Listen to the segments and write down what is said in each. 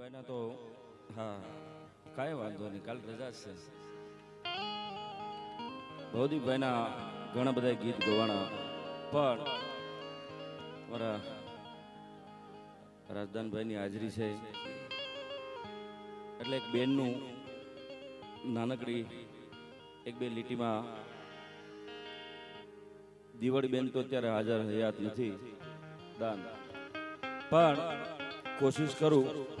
ભાઈના તો, હા, કાંઈ વાંધો નહીં, કાલ રજા છે. ભવદીપભાઈના ઘણા બધા ગીત ગવાણા, પણ મારા રાજદાનભાઈની હાજરી છે. એટલે એક બેનનું નાનકડી એક બે લીટીમાં દિવાળી બેન તો અત્યારે હાજર હયાત નથી. દાન. પણ કોશિશ કરું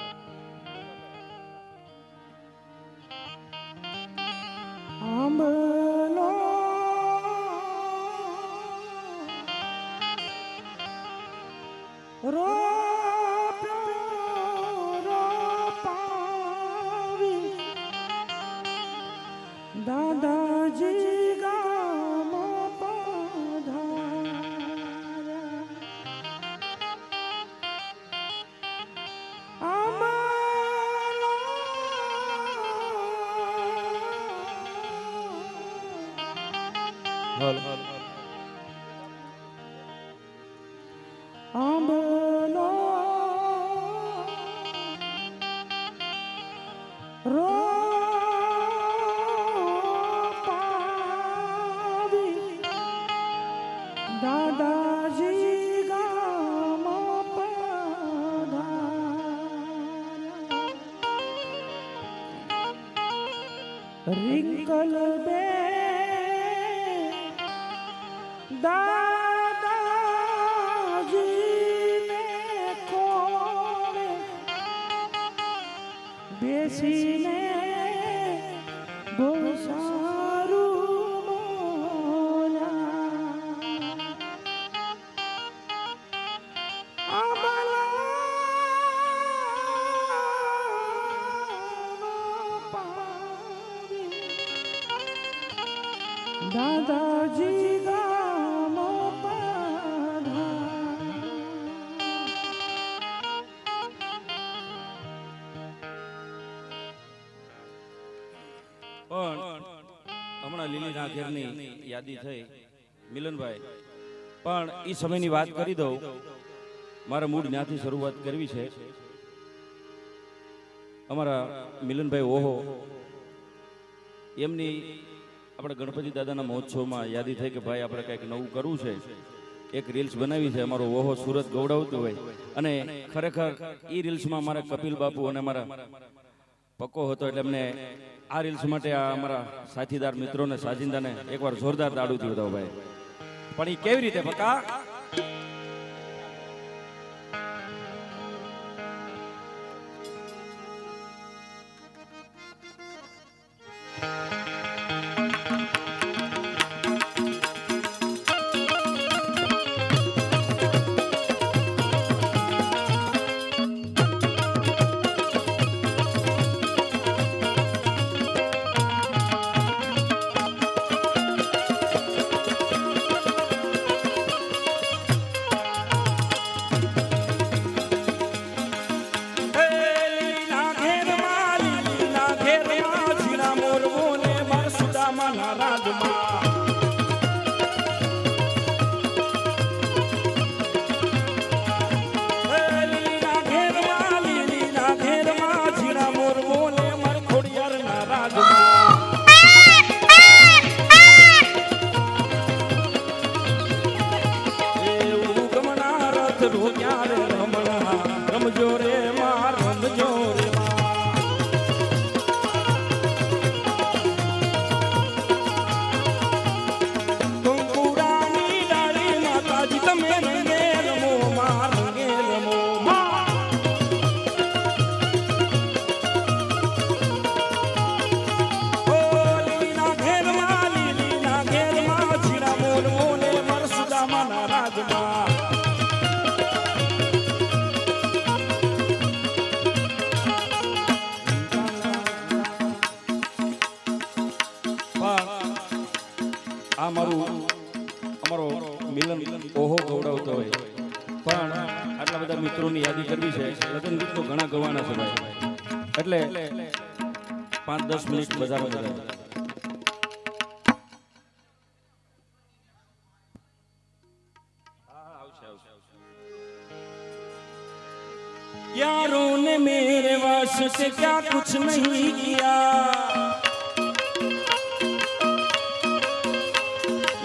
Amber. પણ હમણાં લીલી નાગેરની યાદી થઈ, મિલનભાઈ. પણ એ સમયની વાત કરી દઉં. મારા મૂળ ત્યાંથી શરૂઆત કરવી છે. અમારા મિલનભાઈ ઓહો, એમની આપણે ગણપતિ દાદાના મહોત્સવમાં યાદી થઈ કે ભાઈ આપણે કંઈક નવું કરવું છે. એક રીલ્સ બનાવી છે, અમારો ઓહો સુરત ગૌડાવતું હોય. અને ખરેખર એ રીલ્સમાં મારા કપિલ બાપુ અને મારા પક્કો હતો એટલે એમને આ રીલ્સ માટે આ અમારા સાથીદાર મિત્રોને, સાજિંદાને એકવાર જોરદાર તાળુથી બતાવો ભાઈ. પણ એ કેવી રીતે, પક્કા? Yeah. મિત્રોની યાદી કરવી છે. લગ્ન ગીત તો ઘણા ગવાના છે ભાઈ. એટલે પાંચ દસ મિનિટ બજારમાં જાય यारों ने मेरे वास्ते क्या कुछ नहीं किया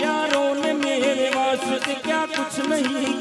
यारों ने मेरे वास्ते क्या कुछ नहीं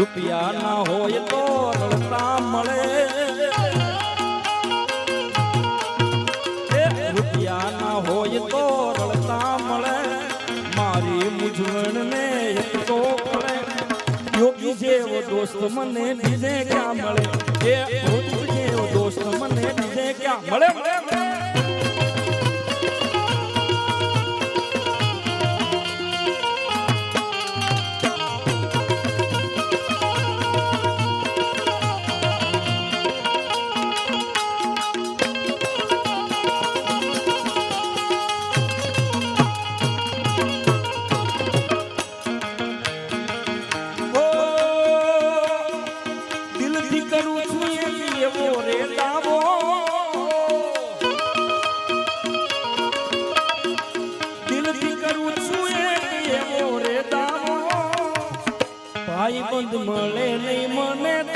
રૂપિયા ના હોય તો રળતા મળે રૂપિયા ના હોય તો રળતા મળે મારી મૂંઝવણ ને તો મળે યોગી જેવો દોસ્ત મને બીજે ક્યાં મળે? એ જેવો દોસ્ત મને બીજે ક્યાં મળે? દિલથી કરું છું એવો રે દાવો દિલથી કરું છું એવો રે દાવો ભાઈ બંધ મળે નહીં મને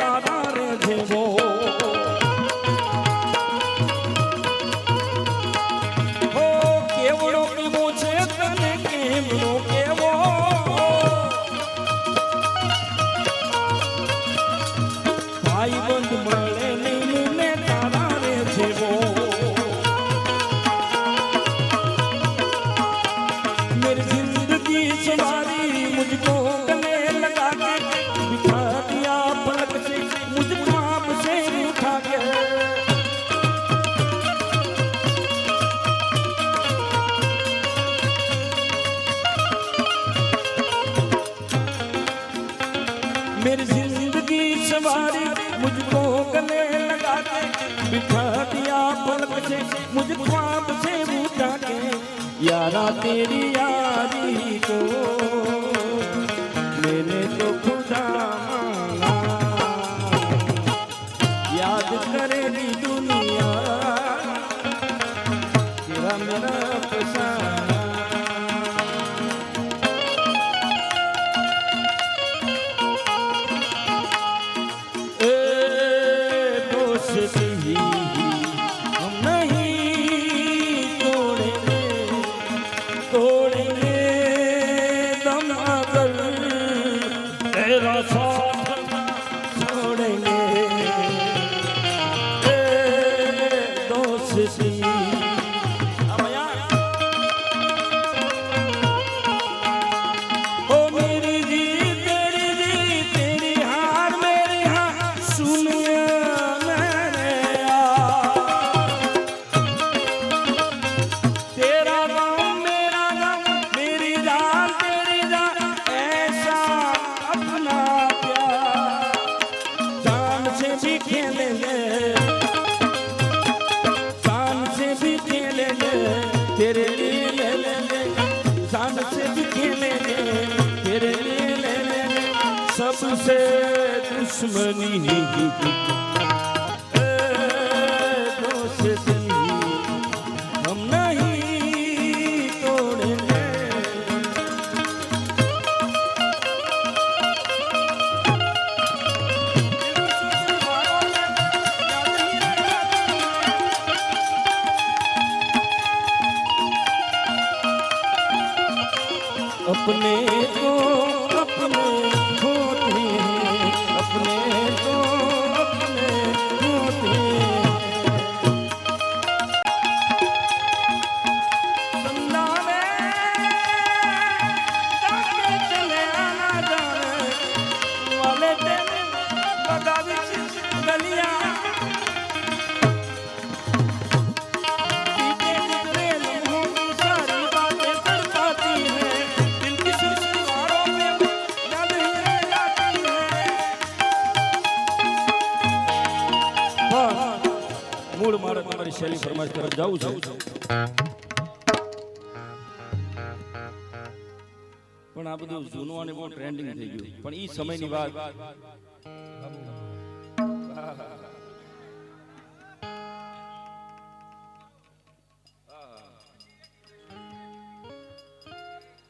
तेरी याद तुमसे दुश्मनी તરફ જવું છે. પણ આ બધું જૂનું અને બહુ ટ્રેન્ડિંગ થઈ ગયું. પણ એ સમયની વાત.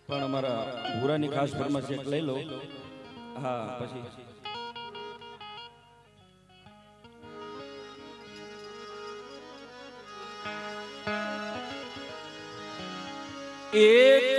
પણ અમારા ભૂરાની ખાસ ફરમાશ એક લઈ લો. હા, પછી. એક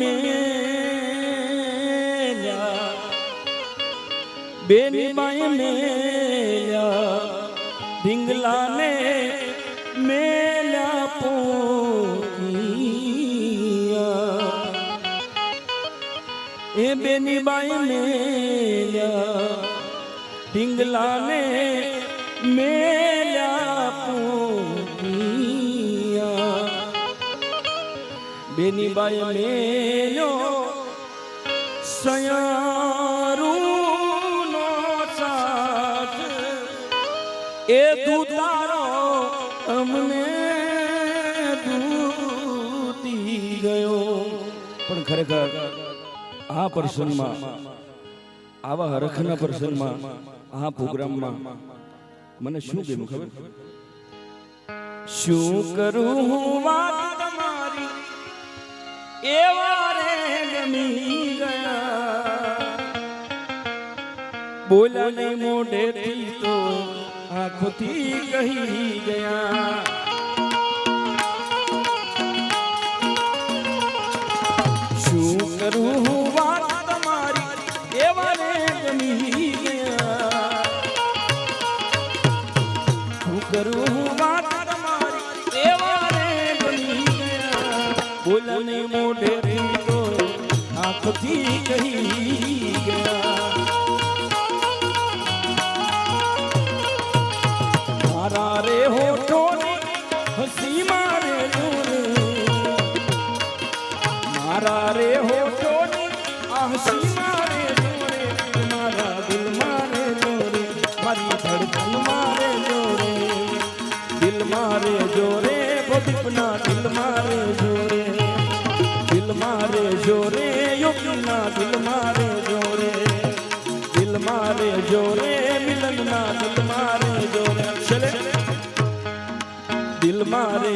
મેલ્યા બેની બાઈ મેલ્યા ઢીંગલાને મેલ્યા પોકિયા એ બેની બાઈ મેલ્યા ઢીંગલાને બેની બાઈ મેલ્યો સયારૂનો સાથ એ દૂતારો અમને દૂતી ગયો પણ ખરેખર આ પ્રસંગમાં આવા હરખના પ્રસંગમાં આ પ્રોગ્રામમાં મને શું ગમ્યું ખબર? શું કરું હું વાત એવા રે ગમી ગયા. બોલ્યા નહીં મોઢેથી તો આંખોથી કહી ગયા. શું કરું હું વાત તમારી? એવા રે ગમી ગયા. શું કરું મોઢેથી તો આંખથી કહી ગયા.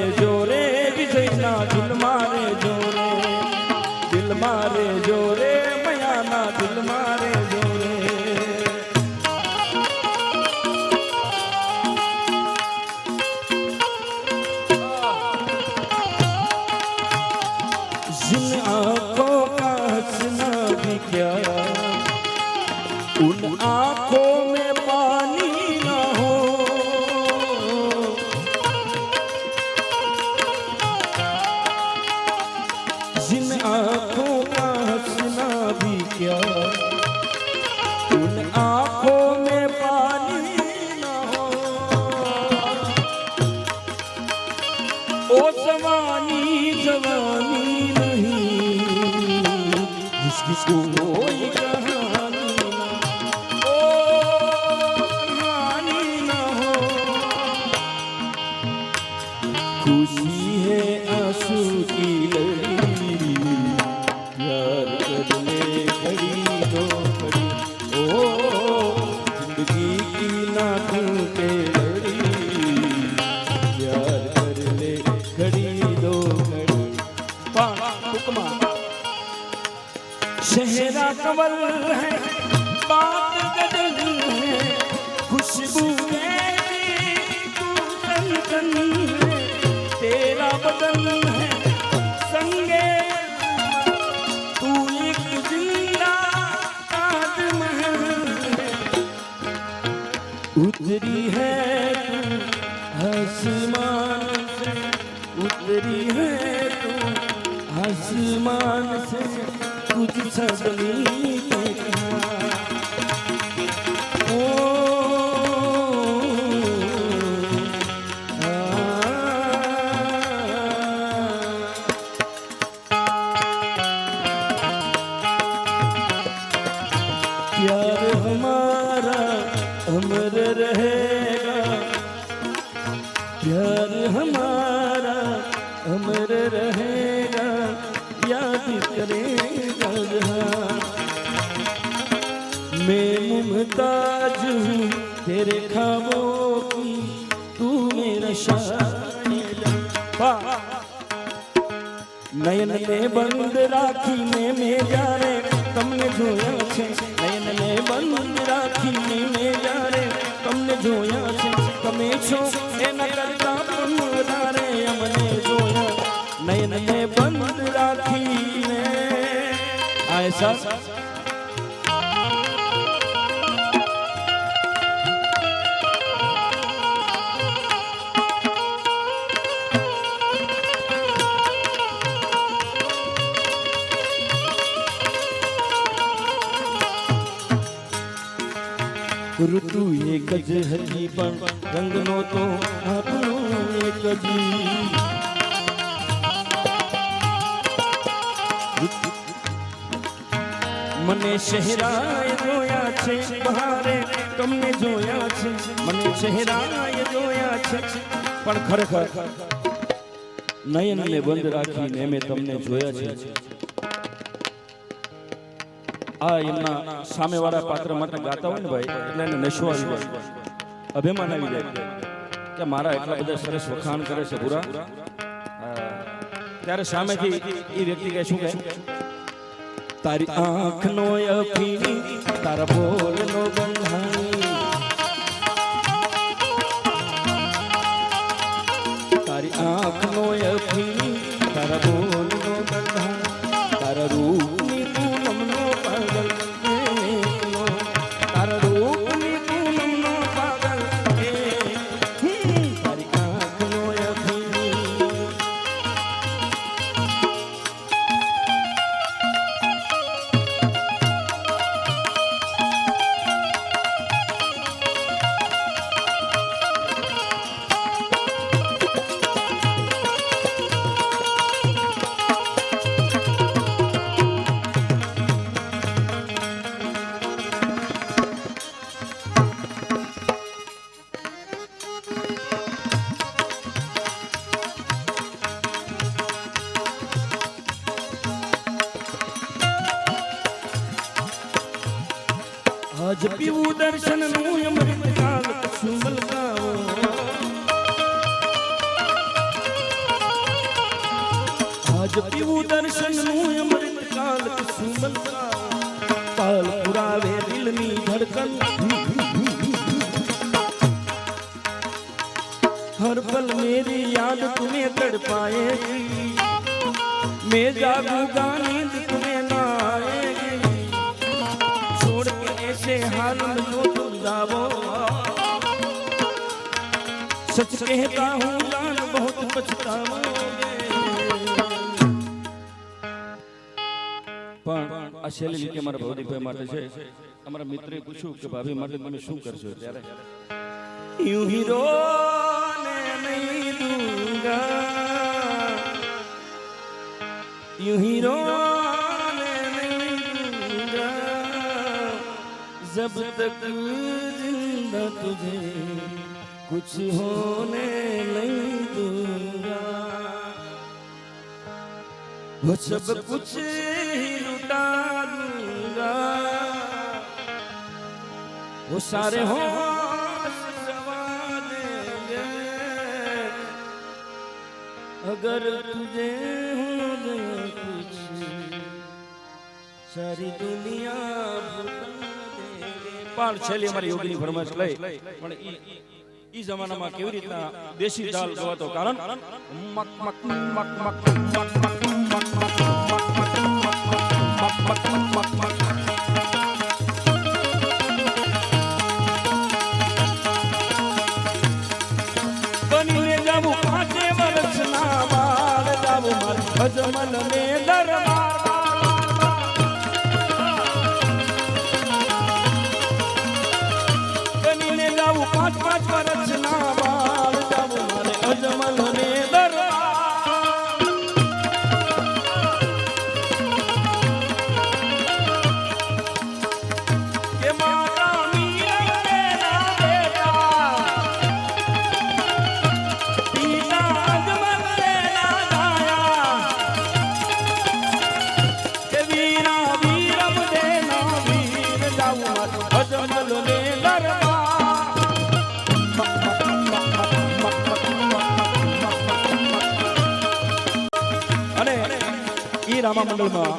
મારે જોરે વિજયના દિલ મારે જોરે દિલ મારે જોરે મયાના દિલ મારે જોરે उतरी है तू आसमान से उतरी है तू आसमान से कुछ सजनी નયન ને બંધ રાખીને મેં જ્યારે તમને જોયા છે નયન ને બંધ રાખીને મેં જ્યારે તમને જોયા છે, તમે છો એના કરતા પણ વધારે અમને જોયા. નયન ને બંધ રાખીને આ અહેસાસ ઋતુ એક જ હજી પણ રંગનો તો આપણો એક જ. મને શહેરાએ જોયા છે, બહારે તમને જોયા છે. મને શહેરાએ જોયા છે, પણ ખરેખર નયનને બંધ રાખીને મેં તમને જોયા છે. આ એમના સામેવાળા પાત્ર માટે ગાતા હોય ને ભાઈ એટલે એને નશો આવી જાય અભિમાન આવી જાય. કે મારા એટલા બધા સરસ વખાણ કરે છે પૂરા ત્યારે સામેથી એ વ્યક્તિ કહે શું કહે? તારી આંખનો અફીણી તારા બોલનો બંધાણી તારી આંખનો અફીણી તારા બોલનો બંધાણી તારા રૂપની આજ પીવું દર્શન નું અમૃત કાલ સુમલ ગાવો કાલ પુરાવે દિલની ધડકન हर पल मेरी याद तुम्हें तड़पाएगी मैं जागूंगा नींद तुम्हें ना आएगी छोड़ के ऐसे हाल में जो तुम जाओ सच कहता हूँ जान बहुत पछताओगे शैली लिखे हमारे भौतिक भाई मारते हैं हमारे मित्र कुछ के भाभी मारते हैं शू कर सो यार यूँ ही रोने नहीं दूँगा यूँ ही रोने नहीं दूँगा जब तक ज़िंदा तुझे कुछ होने नहीं दूँगा वो सब कुछ ઉસારે હો અગર તુજે હું પૂછ સારી દુનિયા પણ છેલ્લી અમારી યોગની ફરમાશ લઈ પણ એ જમાનામાં કેવી રીતના દેશી દાલ ગવાતો કારણ મક મક મક મક મક મક મક મક મક મક મક મક મક મક મક ભજમલ મે ઈ મંડળમાં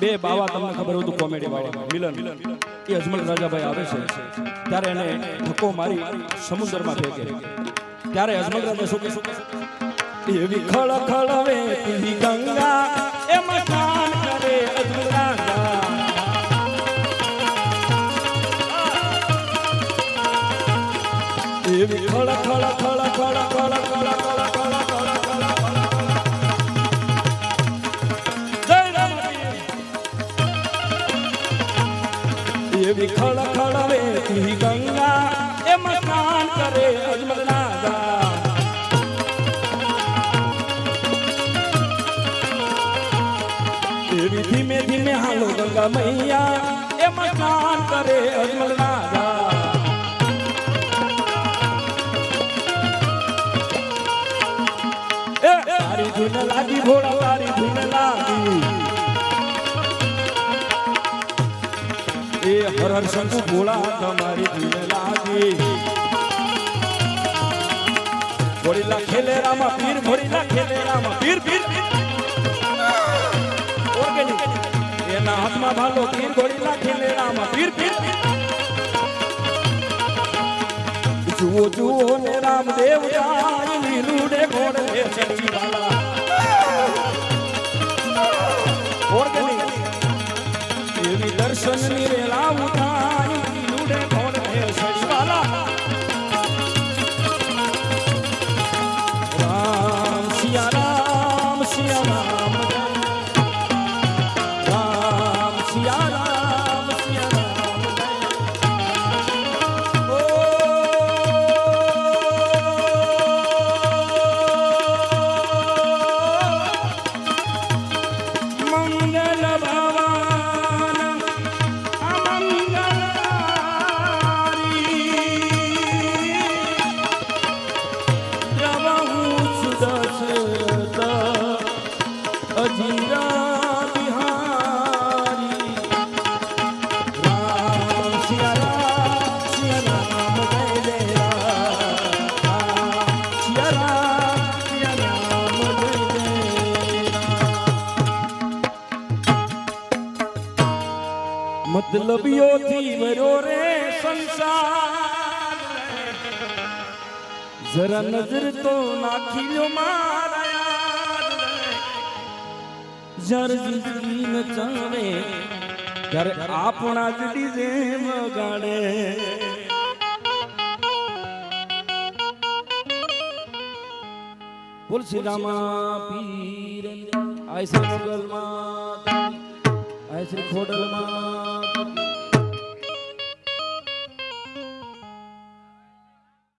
બે બાવા તમને ખબર હોય તો કોમેડી વાળા. મિલન. એ અજમલ રાજાભાઈ આવે છે. ત્યારે એને ધક્કો મારી સમુદ્રમાં ફેંકે. ત્યારે અજમલ રાજા શું કહેશું એવી ખળ ખળ વેતી ગંગા, એમાં સ્નાન કરે અજમલ રાજા. એવી ખળ ગંગા મૈયા એમાં સ્નાન કરે અજમલ રાજા તારી ધૂન લાગી ભોળા તારી ધૂન લાગી એ હર હર શંકુ ભોળા તમારી ધૂન લાગી ભોળીલા ખેલે રામા પીર ભોળીલા ખેલે રામા પીર પીર પીર એના હાથમાં ભાલો પીર ગોળી નાખી રામા પીર પીર. જુઓ જુઓ ને રામદેવ જાય લીલુડે ઘોડે ચડી વાલા રામ મતલબીઓથી ભર્યો રે સંસાર. જરા નજર તો નાખી લો જ્યારે જિંદગી નચાવે ત્યારે આપણા જ ડીજે વગાડે. બોલ સીધામાં પીર આય શ્રી મોગલમાં આય શ્રી ખોડલમાં Thank you.